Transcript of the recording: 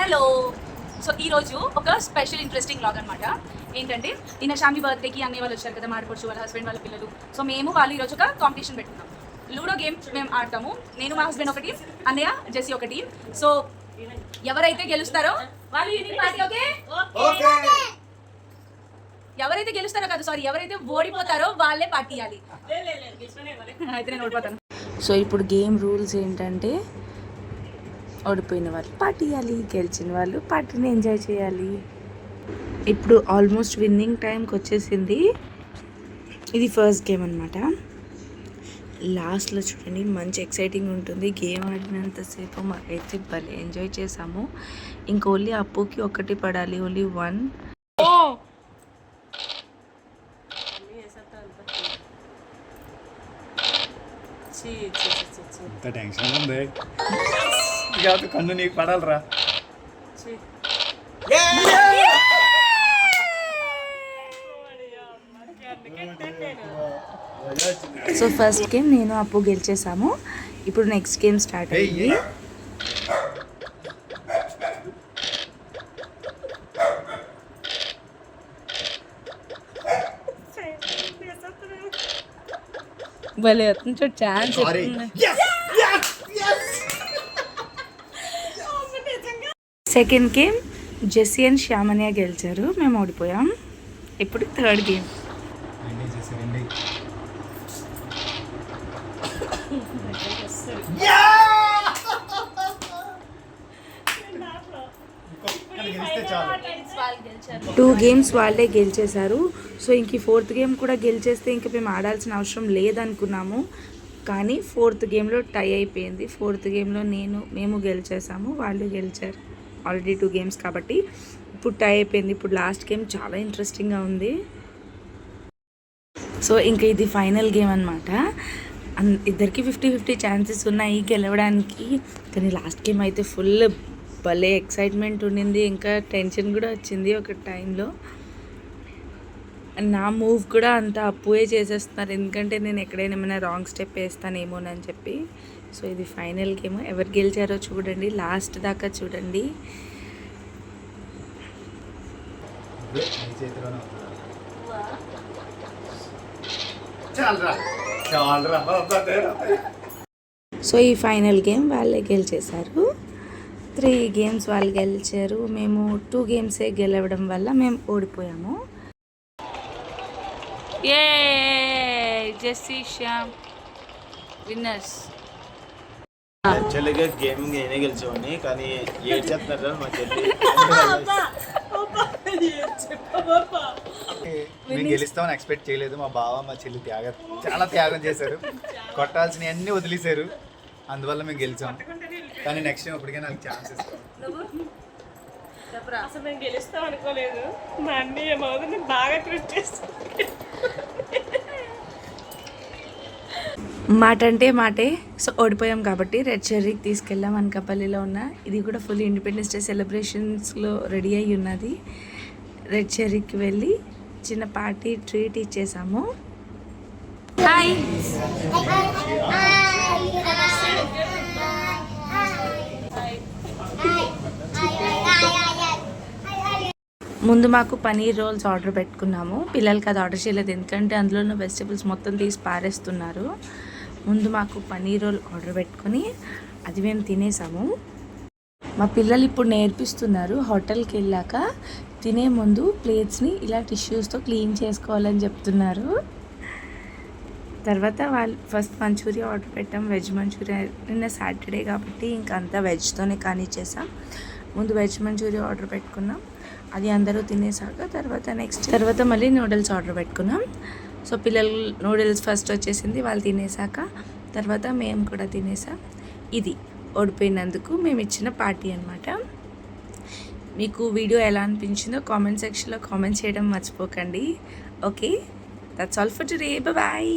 Hello so ఈరోజు ఒక special interesting log అనమాట ఏంటంటే నిన్న షామి బర్త్డేకి అన్నయ్య వాళ్ళు వచ్చారు కదా మాడిపడుచు వాళ్ళ హస్బెండ్ వాళ్ళ పిల్లలు. సో మేము వాళ్ళు ఈరోజు ఒక కాంపిటీషన్ పెట్టుకున్నాం. లూడో గేమ్ మేము ఆడతాము. నేను మా హస్బెండ్ ఒక టీం అన్నయ్య జెస్సీ ఒక టీం సో ఎవరైతే గెలుస్తారో వాళ్ళు ఈవినింగ్ పార్టీ ఓకే ఎవరైతే గెలుస్తారో కదా సారీ ఎవరైతే ఓడిపోతారో వాళ్ళే పార్టీ ఇవ్వాలి అయితే నేను ఓడిపోతాను. సో ఇప్పుడు గేమ్ రూల్స్ ఏంటంటే ఓడిపోయిన వాళ్ళు. పార్టీ ఇవ్వాలి గెలిచిన వాళ్ళు. పార్టీని ఎంజాయ్ చేయాలి. ఇప్పుడు ఆల్మోస్ట్ విన్నింగ్ టైంకి వచ్చేసింది. ఇది ఫస్ట్ గేమ్ అనమాట లాస్ట్లో చూడండి మంచి ఎక్సైటింగ్ ఉంటుంది. గేమ్ ఆడినంతసేపు మాకైతే భలే ఎంజాయ్ చేసాము ఇంక ఓన్లీ అప్పుకి ఒకటి పడాలి ఓన్లీ వన్. టెన్షన్ ఉంది. ఇక కన్ను నీకు పడాలరా. సో ఫస్ట్ గేమ్ నేను అప్పు గెలిచేసాము. ఇప్పుడు నెక్స్ట్ గేమ్ స్టార్ట్ అయింది. భలే వస్తుంది చూడు chance second game Jessie and Shyamania గెలిచారు. మేము ఓడిపోయాం. ఇప్పుడు థర్డ్ గేమ్ టూ గేమ్స్ వాళ్ళే గెలిచేశారు. సో ఇంక ఫోర్త్ గేమ్ కూడా గెలిచేస్తే ఇంక మేము ఆడాల్సిన అవసరం లేదనుకున్నాము. కానీ ఫోర్త్ గేమ్లో టై అయిపోయింది. ఫోర్త్ గేమ్లో నేను మేము గెలిచేసాము వాళ్ళు గెలిచారు. ఆల్రెడీ టూ గేమ్స్ కాబట్టి ఇప్పుడు టై అయిపోయింది. ఇప్పుడు లాస్ట్ గేమ్ చాలా ఇంట్రెస్టింగ్గా ఉంది. సో ఇంకా ఇది ఫైనల్ గేమ్ అనమాట ఇద్దరికి ఫిఫ్టీ ఫిఫ్టీ ఛాన్సెస్ ఉన్నాయి గెలవడానికి. కానీ లాస్ట్ గేమ్ అయితే ఫుల్ భలే ఎక్సైట్మెంట్ ఉండింది. ఇంకా టెన్షన్ కూడా వచ్చింది ఒక టైంలో నా మూవ్ కూడా అంత అప్పుయే చేసేస్తున్నారు. ఎందుకంటే నేను ఎక్కడైనా ఏమైనా రాంగ్ స్టెప్ వేస్తానేమోనని చెప్పి. సో ఇది ఫైనల్ గేమ్ ఎవరు గెలిచారో చూడండి. లాస్ట్ దాకా చూడండి. సో ఈ ఫైనల్ గేమ్ వాళ్ళే గెలిచేశారు. త్రీ గేమ్స్ వాళ్ళు గెలిచారు. మేము టూ గేమ్సే గెలవడం వల్ల మేము ఓడిపోయాము. ఏ జెస్సీ శ్యామ్ విన్నర్స్ యాక్చువల్గా గేమ్ నేనే గెలిచేవాడిని కానీ ఏడ్ చేస్తున్నారు మా చెల్లి. మేము గెలుస్తామని ఎక్స్పెక్ట్ చేయలేదు. మా బావ మా చెల్లి త్యాగం చాలా త్యాగం చేశారు. కొట్టాల్సినవి అన్ని వదిలేశారు. అందువల్ల మేము గెలిచాం. కానీ నెక్స్ట్ టైం ఇప్పటికే నాకు ఛాన్స్ ఇస్తాం అసలు నేను గెలుస్తాం అనుకోలేదు. మా అన్నయ్య మోదని బాగా ట్రీట్ చేస్తుంది మాట అంటే మాటే. సో ఓడిపోయాం కాబట్టి రెడ్ చెర్రీకి తీసుకెళ్ళాం అనకాపల్లిలో ఉన్న. ఇది కూడా ఫుల్ ఇండిపెండెన్స్ డే సెలబ్రేషన్స్లో రెడీ అయి ఉన్నది. రెడ్ చెర్రీకి వెళ్ళి చిన్న పార్టీ ట్రీట్ ఇచ్చేసాము. హాయ్. ముందు మాకు పనీర్ రోల్స్ ఆర్డర్ పెట్టుకున్నాము. పిల్లలకి అది ఆర్డర్ చేయలేదు. ఎందుకంటే అందులో ఉన్న వెజిటబుల్స్ మొత్తం తీసి పారేస్తున్నారు. ముందు మాకు పన్నీర్ రోల్ ఆర్డర్ పెట్టుకొని అది మేము తినేసాము. మా పిల్లలు ఇప్పుడు నేర్పిస్తున్నారు హోటల్కి వెళ్ళాక తినే ముందు ప్లేట్స్ని ఇలా టిష్యూస్తో క్లీన్ చేసుకోవాలని చెప్తున్నారు. తర్వాత వాళ్ళు ఫస్ట్ మంచూరియా ఆర్డర్ పెట్టాం వెజ్ మంచూరియా నిన్న సాటర్డే కాబట్టి ఇంకా అంతా వెజ్తోనే కానీ చేసాం. ముందు వెజ్ మంచూరియా ఆర్డర్ పెట్టుకున్నాం అది అందరూ తినేసాక తర్వాత నెక్స్ట్ తర్వాత మళ్ళీ నూడిల్స్ ఆర్డర్ పెట్టుకున్నాం. సో పిల్లలు నూడిల్స్ ఫస్ట్ వచ్చేసింది వాళ్ళు తినేసాక తర్వాత మేము కూడా తినేసాం. ఇది ఓడిపోయినందుకు మేము ఇచ్చిన పార్టీ అనమాట మీకు వీడియో ఎలా అనిపించిందో కామెంట్ సెక్షన్లో కామెంట్ చేయడం మర్చిపోకండి. Okay that's all for today bye